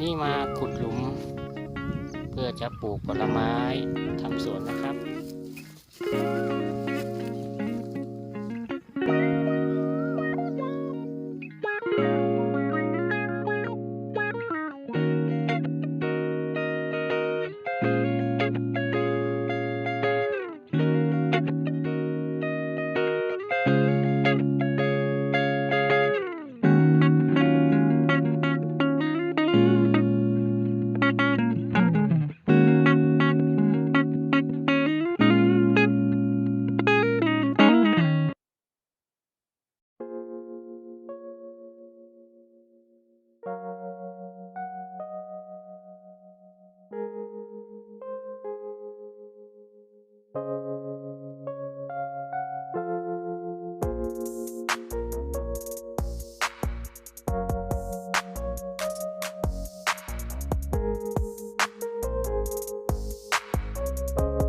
นี้มาขุดหลุม เพื่อจะปลูกผลไม้ทำสวน